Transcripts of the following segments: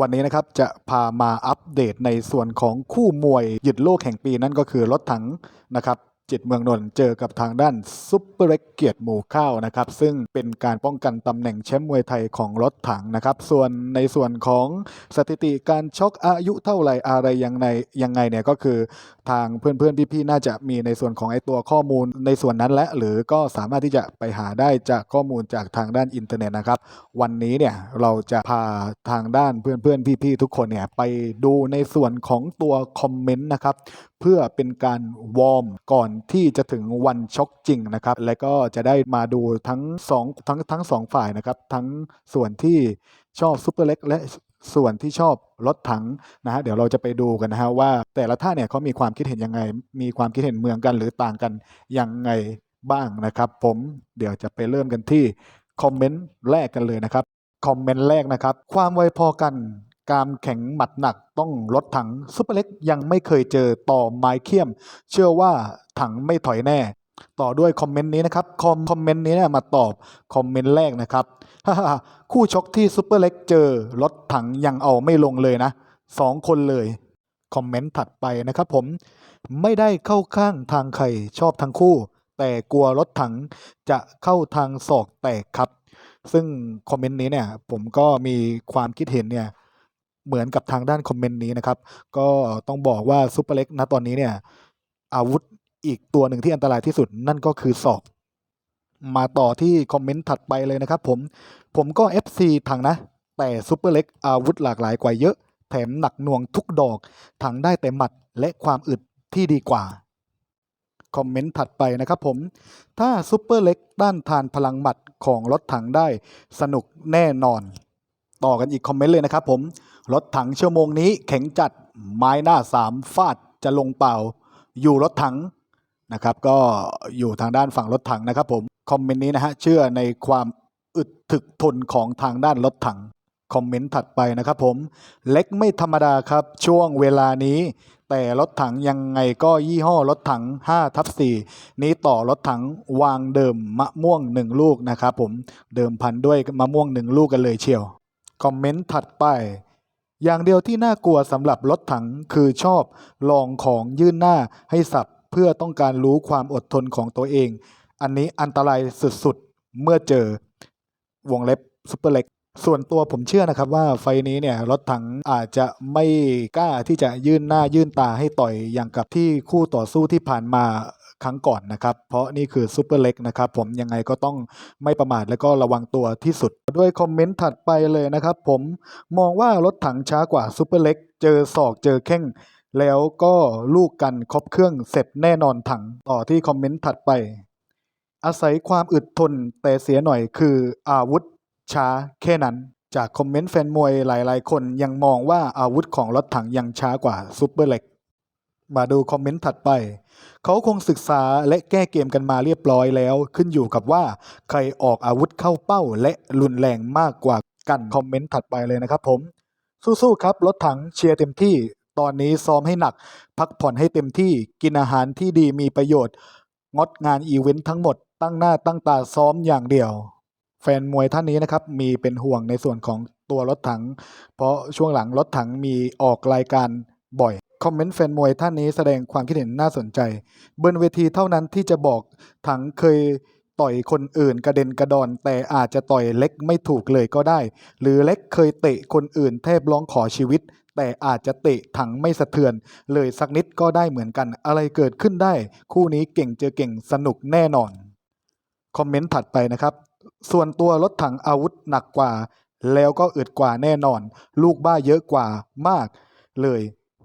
วันนี้นะครับจะพามาอัปเดตในส่วนของคู่มวยหยุดโลกแห่งปีนั่นก็คือรถถังนะครับ จิตเมืองนนท์เจอกับทางด้านซุปเปอร์เล็กเกียรติหมู่ข้าวนะครับ ซึ่งเป็นการป้องกันตำแหน่งแชมป์มวยไทยของรถถังนะครับ ส่วนในส่วนของสถิติการชกอายุเท่าไหร่อะไรยังไงยังไงเนี่ยก็คือทางเพื่อนๆพี่ๆน่าจะมีในส่วนของไอตัวข้อมูลในส่วนนั้นและหรือก็สามารถที่จะไปหาได้จากข้อมูลจากทางด้านอินเทอร์เน็ตนะครับ วันนี้เนี่ยเราจะพาทางด้านเพื่อนๆพี่ๆทุกคนเนี่ยไปดูในส่วนของตัวคอมเมนต์นะครับ เพื่อเป็นการวอร์มก่อนที่จะถึงวันช็อกจริงนะครับและก็จะได้มาดูทั้งสองทั้งทั้งสองฝ่ายนะครับ ทั้งส่วนที่ชอบซุปเปอร์เล็กและส่วนที่ชอบรถถังนะฮะเดี๋ยวเราจะไปดูกันนะฮะว่า แต่ละท่านเนี่ยเขามีความคิดเห็นยังไง มีความคิดเห็นเหมือนกันหรือต่างกันยังไงบ้างนะครับ ผมเดี๋ยวจะไปเริ่มกันที่คอมเมนต์แรกกันเลยนะครับคอมเมนต์แรกนะครับ ความไวพอกัน การแข็งหมัดหนักต้องลดถังซุปเปอร์เล็กยังไม่เคยเจอต่อไม้เคียม เชื่อว่าถังไม่ถอยแน่ ต่อด้วยคอมเมนต์นี้นะครับ คอมคอมเมนต์นี้นมาตอบคอมเมนต์แรกนะครับคู่ชกที่ซุปเปอร์เล็กเจอรถถังยังเอาไม่ลงเลยนะสองคนเลยคอมเมนต์ถัดไปนะครับผมไม่ได้เข้าข้างทางใครชอบทั้งคู่ แต่กลัวรถถังจะเข้าทางศอกแตกครับ ซึ่งคอมเมนต์นี้เนี่ยผมก็มีความคิดเห็นเนี่ย เหมือนกับทางด้านคอมเมนต์นี้นะครับ ก็ต้องบอกว่าซุปเปอร์เล็กณตอนนี้เนี่ย อาวุธอีกตัวหนึ่งที่อันตรายที่สุดนั่นก็คือศอก มาต่อที่คอมเมนต์ถัดไปเลยนะครับผม ผมก็ FC ถังนะ แต่ซุปเปอร์เล็กอาวุธหลากหลายกว่าเยอะ แถมหนักหน่วงทุกดอก ถังได้แต่หมัดและความอึดที่ดีกว่าคอมเมนต์ถัดไปนะครับผม ถ้าซุปเปอร์เล็กต้านทานพลังหมัดของรถถังได้สนุกแน่นอน ต่อกันอีกคอมเมนต์เลยนะครับผม รถถังชั่วโมงนี้แข็งจัดไม้หน้าสามฟาดจะลงเป่า อยู่รถถังนะครับก็อยู่ทางด้านฝั่งรถถังนะครับผมคอมเมนต์นี้นะฮะเชื่อในความอึดถึกทนของทางด้านรถถังคอมเมนต์ถัดไปนะครับผมเล็กไม่ธรรมดาครับช่วงเวลานี้ แต่รถถังยังไงก็ยี่ห้อรถถัง5ทับ4นี้ต่อรถถังวางเดิมมะม่วง 1 ลูกนะครับผมเดิมพันด้วยมะม่วง 1 ลูกกันเลยเชียว คอมเมนต์ถัดไป อย่างเดียวที่น่ากลัวสำหรับรถถังคือชอบลองของยื่นหน้าให้สับเพื่อต้องการรู้ความอดทนของตัวเอง อันนี้อันตรายสุดๆ เมื่อเจอวงเล็บซุปเปอร์เล็กส่วนตัวผมเชื่อนะครับว่าไฟนี้เนี่ยรถถังอาจจะไม่กล้าที่จะยื่นหน้ายื่นตาให้ต่อยอย่างกับที่คู่ต่อสู้ที่ผ่านมา ครั้งก่อนนะครับ เพราะนี่คือซุปเปอร์เล็กนะครับ ผมยังไงก็ต้องไม่ประมาทและก็ระวังตัวที่สุด ด้วยคอมเมนต์ถัดไปเลยนะครับ ผมมองว่ารถถังช้ากว่าซุปเปอร์เล็กเจอศอกเจอแข้งแล้วก็ลูกกันครบเครื่องเสร็จแน่นอนถังต่อที่คอมเมนต์ถัดไป อาศัยความอึดทนแต่เสียหน่อยคืออาวุธช้าแค่นั้นจากคอมเมนต์แฟนมวยหลาย ๆ คนยังมองว่าอาวุธของรถถังยังช้ากว่าซูเปอร์เล็ก มาดูคอมเมนต์ถัดไป เขาคงศึกษาและแก้เกมกันมาเรียบร้อยแล้ว ขึ้นอยู่กับว่าใครออกอาวุธเข้าเป้าและรุนแรงมากกว่ากันคอมเมนต์ถัดไปเลยนะครับผม สู้ๆครับรถถังเชียร์เต็มที่ ตอนนี้ซ้อมให้หนัก พักผ่อนให้เต็มที่กินอาหารที่ดีมีประโยชน์ งดงานอีเวนต์ทั้งหมด ตั้งหน้าตั้งตาซ้อมอย่างเดียว แฟนมวยท่านนี้นะครับมีเป็นห่วงในส่วนของตัวรถถัง เพราะช่วงหลังรถถังมีออกรายการ บ่อย คอมเมนต์แฟนมวยท่านนี้แสดงความคิดเห็นน่าสนใจ บนเวทีเท่านั้นที่จะบอกถังเคยต่อยคนอื่นกระเด็นกระดอน แต่อาจจะต่อยเล็กไม่ถูกเลยก็ได้ หรือเล็กเคยเตะคนอื่นแทบร้องขอชีวิต แต่อาจจะเตะถังไม่สะเทือน เลยสักนิดก็ได้เหมือนกันอะไรเกิดขึ้นได้ คู่นี้เก่งเจอเก่งสนุกแน่นอน คอมเมนต์ถัดไปนะครับ ส่วนตัวรถถังอาวุธหนักกว่า แล้วก็อึดกว่าแน่นอน ลูกบ้าเยอะกว่ามากเลย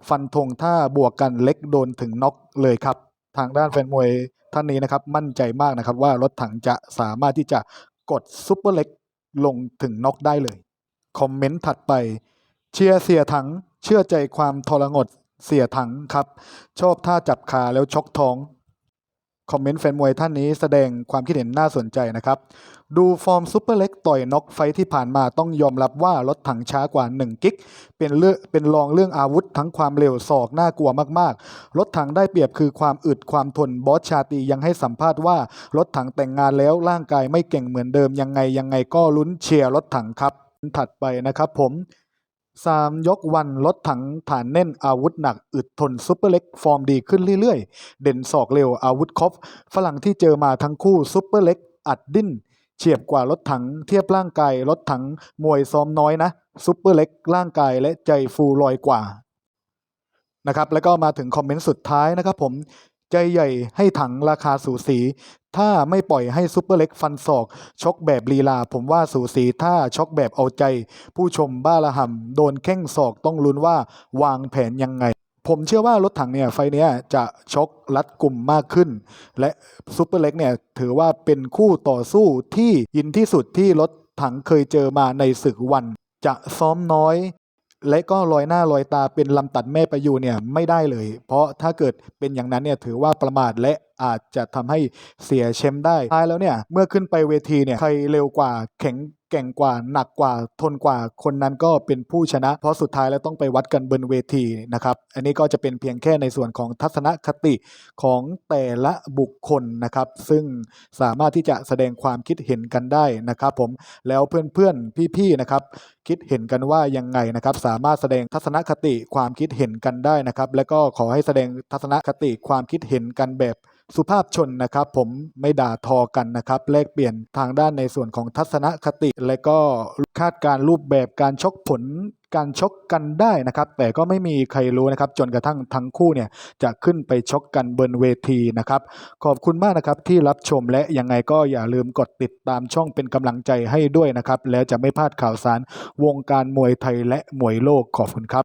ฟันธงถ้าบวกกันเล็กโดนถึงน็อกเลยครับ ทางด้านแฟนมวยท่านนี้นะครับมั่นใจมากนะครับ ว่ารถถังจะสามารถที่จะกดซุปเปอร์เล็กลงถึงน็อกได้เลย คอมเมนต์ถัดไป เชียร์เสียถังเชื่อใจความทรงดเสียถังครับ ชอบท่าจับขาแล้วชกท้อง คอมเมนต์แฟนมวยท่านนี้แสดงความคิดเห็นน่าสนใจนะครับ ดูฟอร์มซุปเปอร์เล็กต่อยน็อกไฟที่ผ่านมาต้องยอมรับว่ารถถังช้ากว่า 1 กิก เป็นเรื่อเป็นรองเรื่องอาวุธทั้งความเร็วศอกน่ากลัวมากๆ รถถังได้เปรียบคือความอึดความทนบอสชาตียังให้สัมภาษณ์ว่ารถถังแต่งงานแล้วร่างกายไม่เก่งเหมือนเดิมยังไงยังไงก็ลุ้นเชียร์รถถังครับถัดไปนะครับผม 3ยกวันรถถังฐานแน่นอาวุธหนักอึดทนซุปเปอร์เล็กฟอร์มดีขึ้นเรื่อยๆ เด่นศอกเร็วอาวุธครบฝรั่งที่เจอมาทั้งคู่ซุปเปอร์เล็กอัดดิ้น เฉียบกว่ารถถังเทียบร่างกายรถถังมวยซ้อมน้อยนะซุปเปอร์เล็กร่างกายและใจฟูลอยกว่านะครับแล้วก็มาถึงคอมเมนต์สุดท้ายนะครับผม ใจใหญ่ให้ถังราคาสูสี ถ้าไม่ปล่อยให้ซุปเปอร์เล็กฟันศอก ชกแบบลีลา ผมว่าสูสีถ้าชกแบบเอาใจ ผู้ชมบ้าระห่ำโดนแข้งศอกต้องลุ้นว่าวางแผนยังไง ผมเชื่อว่ารถถังเนี่ยไฟเนี้ยจะชกรัดกลุ่มมากขึ้น และซุปเปอร์เล็กเนี่ยถือว่าเป็นคู่ต่อสู้ที่ยินที่สุดที่รถถังเคยเจอมาในศึกวัน จะซ้อมน้อย และก็ลอยหน้าลอยตาเป็นลำตัดแม่ประยูเนี่ยไม่ได้เลย เพราะถ้าเกิดเป็นอย่างนั้นเนี่ยถือว่าประมาทและ อาจจะทำให้เสียแชมป์ได้ท้ายแล้วเนี่ยเมื่อขึ้นไปเวทีเนี่ยใครเร็วกว่าแข็งแก่งกว่าหนักกว่าทนกว่าคนนั้นก็เป็นผู้ชนะ เพราะสุดท้ายแล้วต้องไปวัดกันบนเวทีนะครับ อันนี้ก็จะเป็นเพียงแค่ในส่วนของทัศนคติของแต่ละบุคคลนะครับ ซึ่งสามารถที่จะแสดงความคิดเห็นกันได้นะครับ ผมแล้วเพื่อนๆพี่ๆนะครับ คิดเห็นกันว่ายังไงนะครับ สามารถแสดงทัศนคติความคิดเห็นกันได้นะครับ แล้วก็ขอให้แสดงทัศนคติความคิดเห็นกันแบบสุภาพชนนะครับ ผมไม่ด่าทอกันนะครับแลกเปลี่ยนทางด้านในส่วนของทัศนคติ และก็คาดการรูปแบบการชกผลการชกกันได้นะครับ แต่ก็ไม่มีใครรู้นะครับ จนกระทั่งทั้งคู่เนี่ยจะขึ้นไปชกกันบนเวทีนะครับ ขอบคุณมากนะครับที่รับชมและยังไงก็อย่าลืมกดติดตามช่องเป็นกำลังใจให้ด้วยนะครับ แล้วจะไม่พลาดข่าวสารวงการมวยไทยและมวยโลกขอบคุณครับ